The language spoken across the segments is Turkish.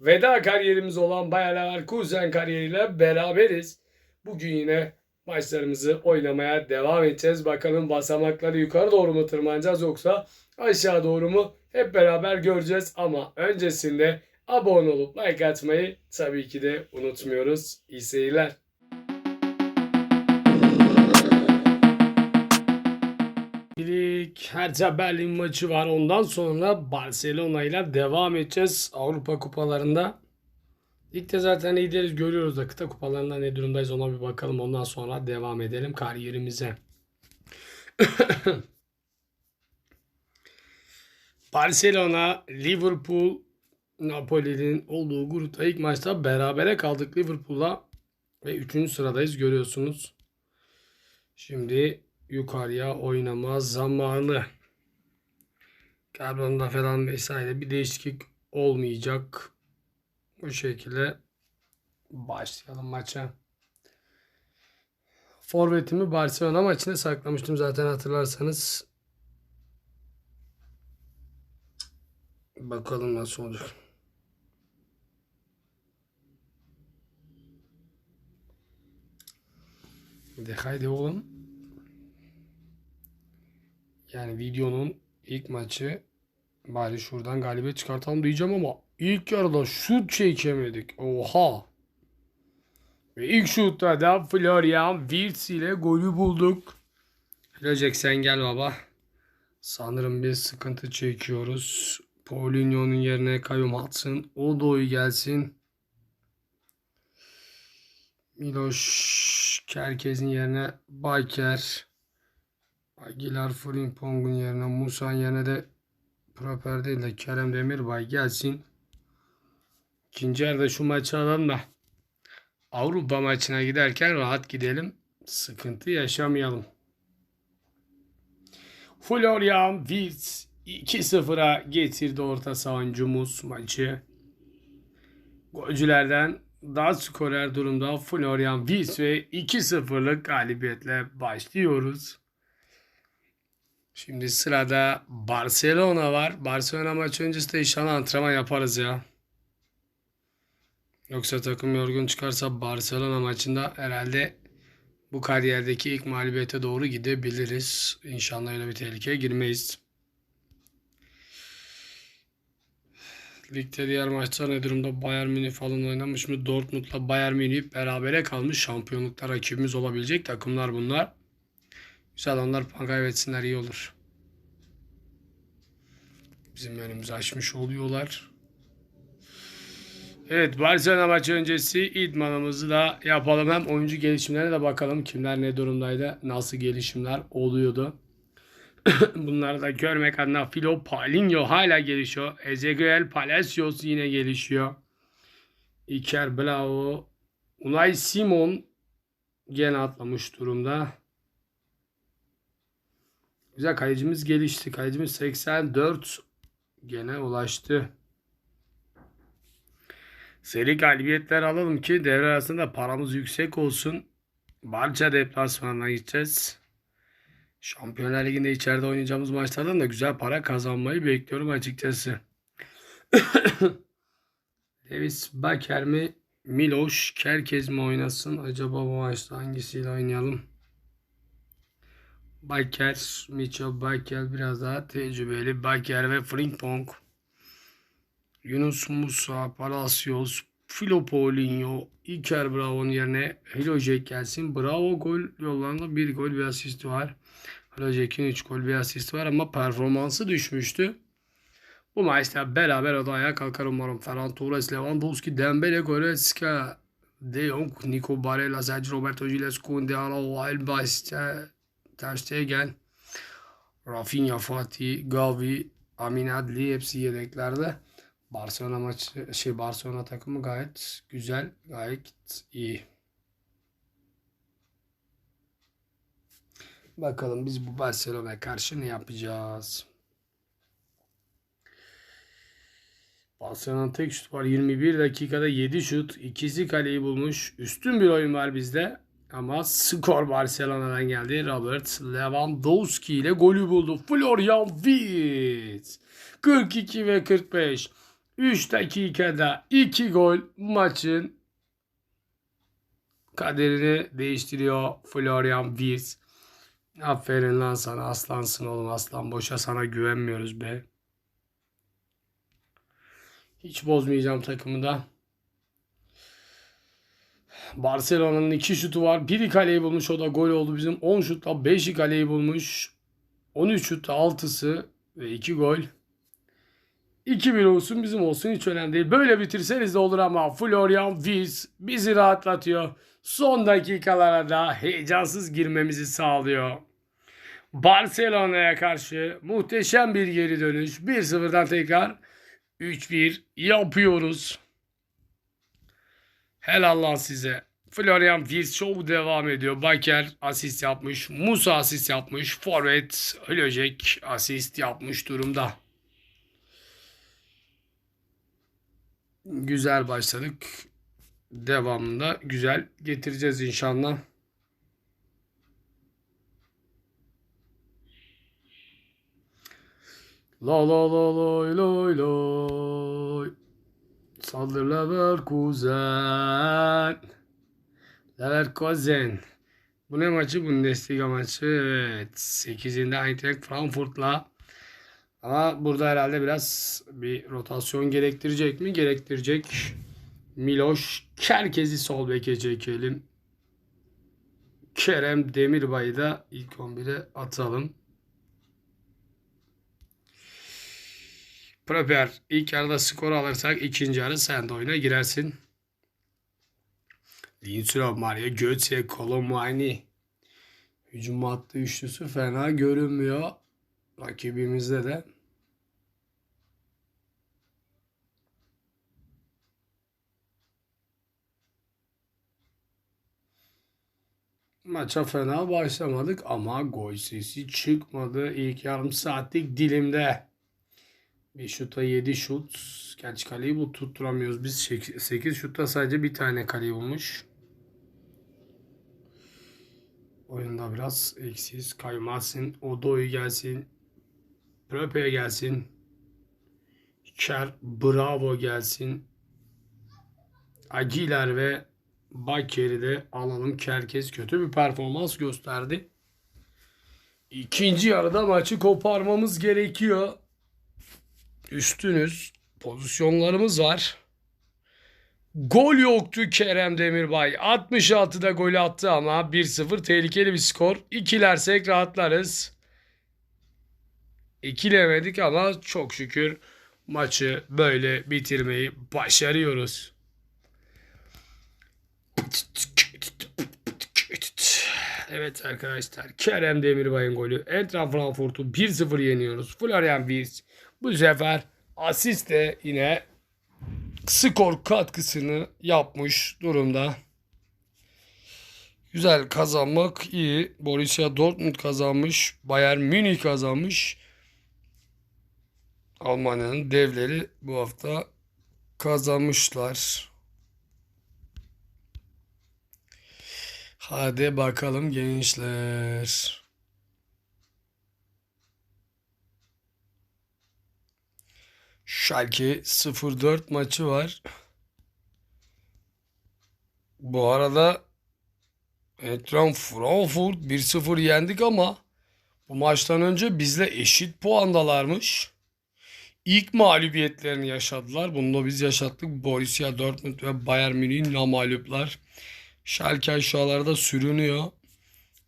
veda kariyerimiz olan Bayer Leverkusen kariyeriyle beraberiz. Bugün yine maçlarımızı oynamaya devam edeceğiz. Bakalım basamakları yukarı doğru mu tırmanacağız yoksa aşağı doğru mu hep beraber göreceğiz. Ama öncesinde abone olup like atmayı tabii ki de unutmuyoruz. İyi seyirler. Hertha Berlin maçı var. Ondan sonra Barcelona ile devam edeceğiz Avrupa kupalarında. İlk de zaten lideriz görüyoruz da kıta kupalarında ne durumdayız ona bir bakalım. Ondan sonra devam edelim kariyerimize. Barcelona, Liverpool, Napoli'nin olduğu grupta ilk maçta berabere kaldık Liverpool'la ve 3. sıradayız görüyorsunuz. Şimdi yukarıya oynama zamanı. Kadronda falan vesaire bir değişiklik olmayacak. Bu şekilde başlayalım maça. Forvetimi Barcelona maçına saklamıştım zaten hatırlarsanız. Bakalım nasıl olacak. De haydi oğlum. Yani videonun ilk maçı bari şuradan galibiyet çıkartalım diyeceğim ama ilk yarıda şut çekemedik. Oha. Ve ilk şutta da Florian Wirtz ile golü bulduk. Flojek sen gel baba. Sanırım bir sıkıntı çekiyoruz. Paulinho'nun yerine Kayum atsın. Odoy gelsin. Miloš Kerkez'in yerine Bayker. Aguilar Frimpong'un yerine Musa'nın yerine de Proper değil de Kerem Demirbay gelsin. İkinci yarıda şu maçı alalım da Avrupa maçına giderken rahat gidelim. Sıkıntı yaşamayalım. Florian Wirtz 2-0'a getirdi orta savuncumuz maçı. Golcülerden daha skorer durumda Florian Wirtz ve 2-0'lık galibiyetle başlıyoruz. Şimdi sırada Barcelona var. Barcelona maçı öncesi de inşallah antrenman yaparız ya. Yoksa takım yorgun çıkarsa Barcelona maçında herhalde bu kariyerdeki ilk mağlubiyete doğru gidebiliriz. İnşallah öyle bir tehlikeye girmeyiz. Ligde diğer maçlar ne durumda? Bayern Münih falan oynamış mı? Dortmund'la Bayern Münih berabere kalmış. Şampiyonlukta rakibimiz olabilecek takımlar bunlar. Güzel onlar puan kaybetsinler iyi olur. Bizim önümüzü açmış oluyorlar. Evet Barcelona maçı öncesi idmanımızı da yapalım. Hem oyuncu gelişimlerine de bakalım kimler ne durumdaydı. Nasıl gelişimler oluyordu. Bunları da görmek adına Filo Paulinho hala gelişiyor. Ezequiel Palacios yine gelişiyor. Iker Bravo. Unai Simon gene atlamış durumda. Güzel kalecimiz gelişti. Kalecimiz 84 gene ulaştı. Seri galibiyetler alalım ki devre arasında paramız yüksek olsun. Barça deplasmanına gideceğiz. Şampiyonlar Ligi'nde içeride oynayacağımız maçlardan da güzel para kazanmayı bekliyorum açıkçası. Davis Baker mi? Miloš Kerkez mi oynasın? Acaba bu maçta hangisiyle oynayalım? Baker, Micho Baker biraz daha tecrübeli. Baker ve Frimpong. Yunus Musa, Palacios, Filo Paulinho, Iker Bravo'nun yerine Hilojek gelsin. Bravo gol yollarında bir gol bir asisti var. Hilojek'in 3 gol bir asisti var ama performansı düşmüştü. Bu maçta beraber ayağa kalkar umarım. Ferran Torres, Lewandowski, Dembele, Goretzka, De Jong, Nico Barella, Sergio Roberto Giles, Koundé, Araujo, Alba, Ter Stegen, Rafinha, Fatih, Gavi, Amin Adli hepsi yedeklerde. Barcelona maçı şey Barcelona takımı gayet güzel, gayet iyi. Bakalım biz bu Barcelona'ya karşı ne yapacağız? Barcelona'nın tek şut var. 21 dakikada 7 şut. ikisi kaleyi bulmuş. Üstün bir oyun var bizde. Ama skor Barcelona'dan geldi. Robert Lewandowski ile golü buldu. Florian Wirtz. 42 ve 45. 3 dakikada 2 gol maçın kaderini değiştiriyor Florian Wirtz. Aferin lan sana aslansın oğlum aslan. Boşa sana güvenmiyoruz be. Hiç bozmayacağım takımı da. Barcelona'nın 2 şutu var. Biri kaleyi bulmuş o da gol oldu bizim. 10 şutla 5'i kaleyi bulmuş. 13 şutta 6'sı ve 2 gol. 2-1 olsun bizim olsun hiç önemli değil. Böyle bitirseniz de olur ama Florian Wirtz bizi rahatlatıyor. Son dakikalara da heyecansız girmemizi sağlıyor. Barcelona'ya karşı muhteşem bir geri dönüş. 1-0'dan tekrar 3-1 yapıyoruz. Helal lan size. Florian Wirtz show devam ediyor. Baker asist yapmış. Musa asist yapmış. Forvet Hölecek asist yapmış durumda. Güzel başladık. Devamında güzel getireceğiz inşallah. La la la loy loy loy. Saldır Leverkusen. Leverkusen. Bu ne maçı? Bundesliga maçı. Evet. 8'inde Eintracht Frankfurt'la. Ama burada herhalde biraz bir rotasyon gerektirecek mi? Gerektirecek. Miloş Kerkez'i sol beke çekelim. Kerem Demirbay'ı da ilk 11'e atalım. Proper ilk yarıda skor alırsak ikinci yarı sen de oyuna girersin. Linslov, Mario Götze, Kolomani. Hücum hattı üçlüsü fena görünmüyor. Rakibimizde de. Maça fena başlamadık ama gol sesi çıkmadı ilk yarım saatlik dilimde. Bir şuta 7 şut. Gerçi kaleyi bu tutturamıyoruz. Biz 8 şutta sadece bir tane kaleyi bulmuş. Oyunda biraz eksiz. Kaymasın. Odo'yu gelsin. Pröpe'ye gelsin. Ker Bravo gelsin. Agiler ve Baker'i de alalım. Kerkez kötü bir performans gösterdi. İkinci yarıda maçı koparmamız gerekiyor. Üstünüz. Pozisyonlarımız var. Gol yoktu Kerem Demirbay. 66'da gol attı ama 1-0 tehlikeli bir skor. İkilersek rahatlarız. İkilemedik ama çok şükür maçı böyle bitirmeyi başarıyoruz. Evet arkadaşlar Kerem Demirbay'ın golü. Entran Frankfurt'u 1-0 yeniyoruz. Florian Wirtz bu sefer asiste yine skor katkısını yapmış durumda. Güzel kazanmak iyi. Borussia Dortmund kazanmış. Bayern Münih kazanmış. Almanya'nın devleri bu hafta kazanmışlar. Hadi bakalım gençler. Schalke 0-4 maçı var. Bu arada Eintracht Frankfurt 1-0 yendik ama bu maçtan önce bizle eşit puandalarmış. İlk mağlubiyetlerini yaşadılar. Bunu da biz yaşattık. Borussia Dortmund ve Bayern Münih'in namaluplar. Schalke aşağılarda sürünüyor.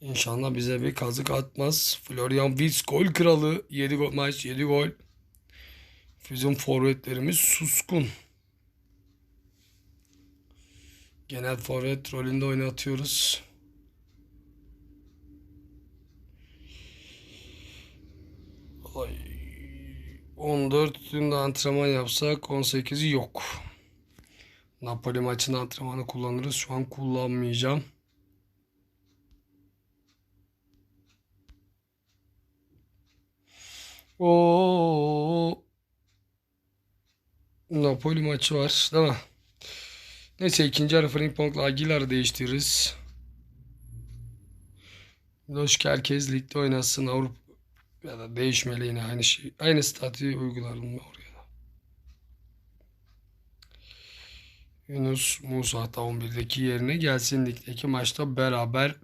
İnşallah bize bir kazık atmaz. Florian Wirtz gol kralı. 7 gol, maç 7 gol. Bizim forvetlerimiz suskun. Genel forvet rolünde oynatıyoruz. Ay, 14 günde antrenman yapsak 18'i yok. Napoli maçında antrenmanı kullanırız. Şu an kullanmayacağım. O Napoli maçı var değil mi? Neyse ikinci yarı Frimpong'la Aguilar'ı değiştiririz. Loş herkes ligde oynasın Avrupa ya da değişmeli yine aynı şey. Aynı statü uygularım oraya da. Yunus Musa da 11'deki yerine gelsin. Ligdeki maçta beraber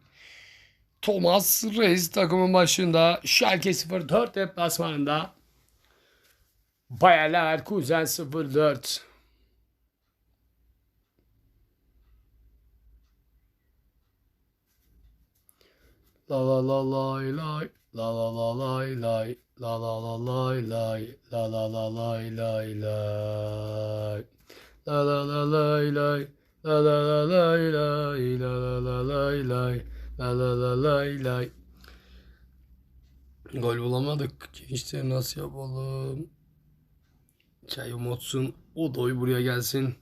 Thomas Reis takımın başında Schalke 04 deplasmanında Bayer Leverkusen 04 La la la lay lay la la la lay lay la la la lay lay la la la lay lay lay la la la lay lay la la la lay lay la la la lay lay la la la lay lay Gol bulamadık. Gençler nasıl yapalım? Çay umutsun. O doy buraya gelsin.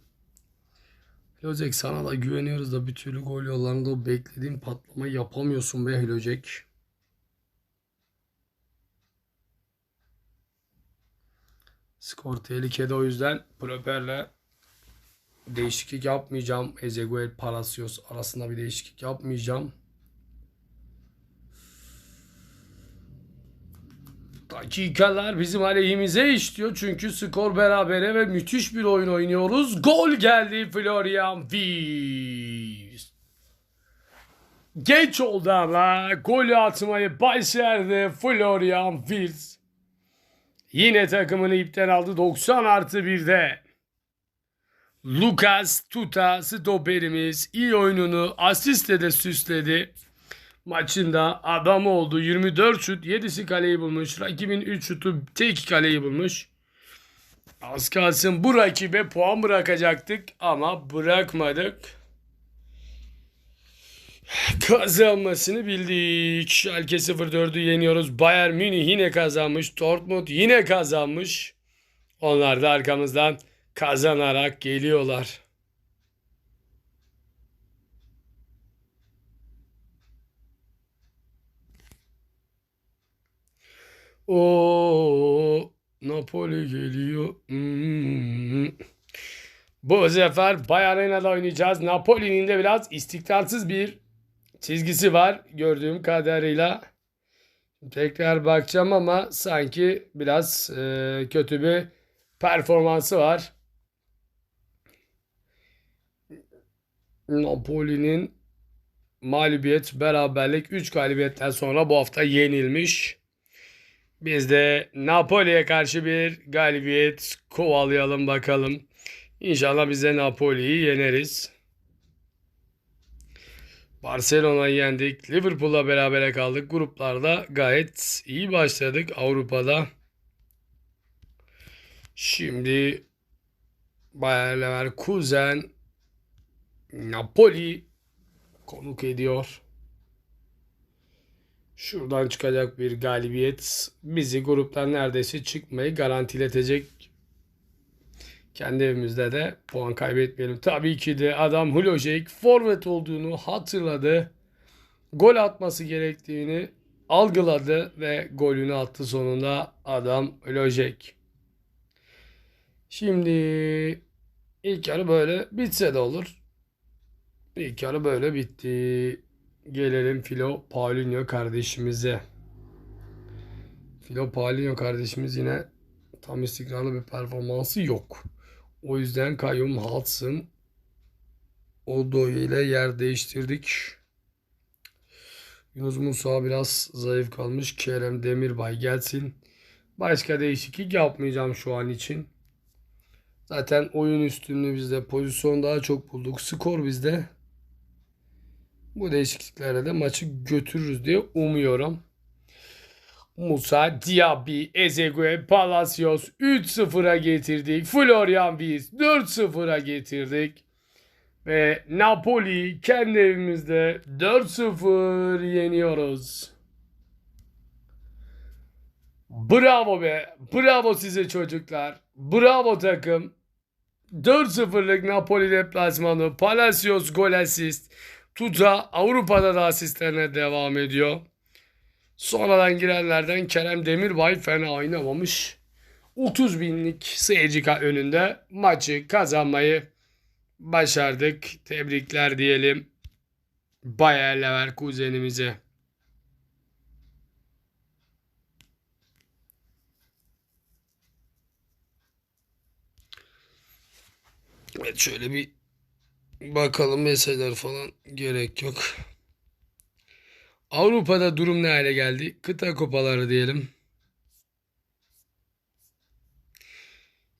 Locek sana da güveniyoruz da bir türlü gol yollarında o beklediğin patlamayı yapamıyorsun be Locek. Skor tehlikede o yüzden Proper'le değişiklik yapmayacağım. Ezeguel Palacios arasında bir değişiklik yapmayacağım. Dakikalar bizim aleyhimize işliyor çünkü skor berabere ve müthiş bir oyun oynuyoruz. Gol geldi Florian Wirtz. Geç oldu ama golü atmayı başardı Florian Wirtz. Yine takımını ipten aldı 90 artı 1'de. Lucas Tuta stoperimiz iyi oyununu asistle de süsledi. Maçında adam oldu. 24 şut 7'si kaleyi bulmuş. Rakibin 3 şutu tek kaleyi bulmuş. Az kalsın bu rakibe puan bırakacaktık ama bırakmadık. Kazanmasını bildik. Schalke 04'ü yeniyoruz. Bayern Münih yine kazanmış. Dortmund yine kazanmış. Onlar da arkamızdan kazanarak geliyorlar. O Napoli geliyor. Hmm. Bu sefer Bayern Arena'da oynayacağız. Napoli'nin de biraz istikrarsız bir çizgisi var gördüğüm kadarıyla. Tekrar bakacağım ama sanki biraz e, kötü bir performansı var. Napoli'nin mağlubiyet, beraberlik 3 galibiyetten sonra bu hafta yenilmiş. Biz de Napoli'ye karşı bir galibiyet kovalayalım bakalım. İnşallah biz de Napoli'yi yeneriz. Barcelona'yı yendik. Liverpool'la berabere kaldık. Gruplarda gayet iyi başladık Avrupa'da. Şimdi Bayer Leverkusen Napoli konuk ediyor. Şuradan çıkacak bir galibiyet bizi gruptan neredeyse çıkmayı garantiletecek. Kendi evimizde de puan kaybetmeyelim. Tabii ki de adam Hulojek forvet olduğunu hatırladı. Gol atması gerektiğini algıladı ve golünü attı sonunda adam Hulojek. Şimdi ilk yarı böyle bitse de olur. İlk yarı böyle bitti. Gelelim Filo Paulinho kardeşimize. Filo Paulinho kardeşimiz yine tam istikrarlı bir performansı yok. O yüzden Kayyum Hudson Odo ile yer değiştirdik. Yunus Musa biraz zayıf kalmış. Kerem Demirbay gelsin. Başka değişiklik yapmayacağım şu an için. Zaten oyun üstünlüğü bizde. Pozisyon daha çok bulduk. Skor bizde. Bu değişikliklerle de maçı götürürüz diye umuyorum. Musa, Diaby, Ezegue, Palacios 3-0'a getirdik. Florian Wirtz 4-0'a getirdik. Ve Napoli kendi evimizde 4-0 yeniyoruz. Bravo be. Bravo size çocuklar. Bravo takım. 4-0'lık Napoli deplasmanı. Palacios gol asist. Tuta Avrupa'da da asistlerine devam ediyor. Sonradan girenlerden Kerem Demirbay fena oynamamış. 30 binlik seyirci önünde maçı kazanmayı başardık. Tebrikler diyelim Bayer Leverkusen'imize. Evet şöyle bir Bakalım meseleler falan gerek yok. Avrupa'da durum ne hale geldi? Kıta kupaları diyelim.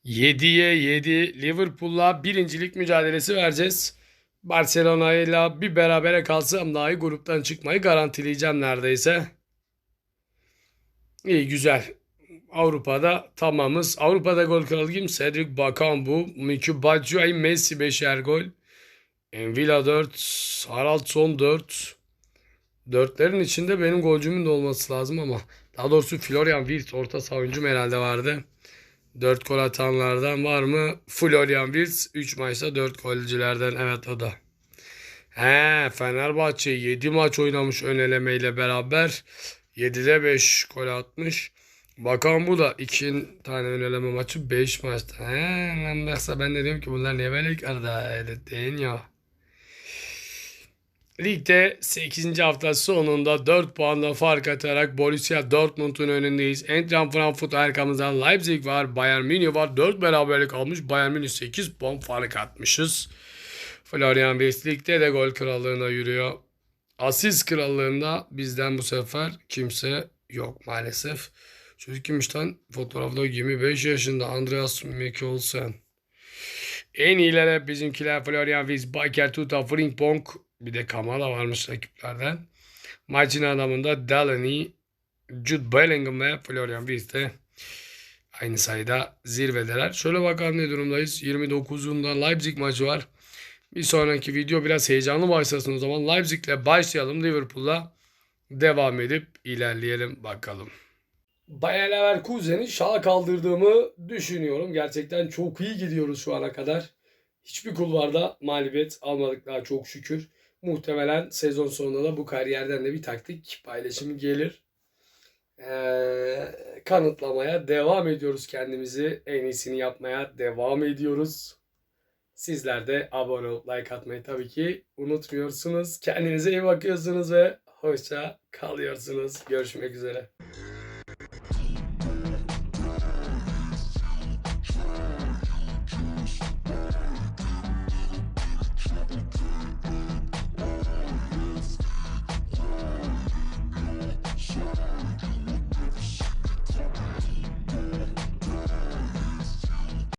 7'ye 7 Liverpool'la birincilik mücadelesi vereceğiz. Barcelona ile bir berabere kalsam dahi gruptan çıkmayı garantileyeceğim neredeyse. İyi güzel. Avrupa'da tamamız. Avrupa'da gol kralı kim? Cedric Bakambu, Miki Batshuayi, Messi 5'er gol. Envila 4, Haraldsson 4. Dörtlerin içinde benim golcümün de olması lazım ama daha doğrusu Florian Wirtz orta saha oyuncum herhalde vardı. 4 gol atanlardan var mı? Florian Wirtz 3 maçta 4 golcülerden evet o da. He Fenerbahçe 7 maç oynamış ön elemeyle beraber. 7'de 5 gol atmış. Bakan bu da 2 tane ön eleme maçı 5 maçta. He baksa ben de diyorum ki bunlar niye böyle yukarıda değil ya. Ligde 8. hafta sonunda 4 puanla fark atarak Borussia Dortmund'un önündeyiz. Eintracht Frankfurt arkamızda Leipzig var, Bayern Münih var. 4 beraberlik almış. Bayern Münih 8 puan fark atmışız. Florian Wirtz de gol krallığına yürüyor. Asist krallığında bizden bu sefer kimse yok maalesef. Çocuk kimmiş lan? Fotoğrafta 25 yaşında Andreas Mikkelsen. En iyiler hep bizimkiler Florian Wirtz, Baker Tuta, Frimpong. Bir de Kamala varmış rakiplerden. Maçın adamında Delaney, Jude Bellingham ve Florian Wirtz de aynı sayıda zirvedeler. Şöyle bakalım ne durumdayız. 29'unda Leipzig maçı var. Bir sonraki video biraz heyecanlı başlasın o zaman. Leipzig'le başlayalım. Liverpool'la devam edip ilerleyelim bakalım. Bayer Leverkusen'i şaha kaldırdığımı düşünüyorum. Gerçekten çok iyi gidiyoruz şu ana kadar. Hiçbir kulvarda mağlubiyet almadık daha çok şükür. Muhtemelen sezon sonunda da bu kariyerden de bir taktik paylaşımı gelir. Ee, kanıtlamaya devam ediyoruz kendimizi. En iyisini yapmaya devam ediyoruz. Sizler de abone olup like atmayı tabii ki unutmuyorsunuz. Kendinize iyi bakıyorsunuz ve hoşça kalıyorsunuz. Görüşmek üzere.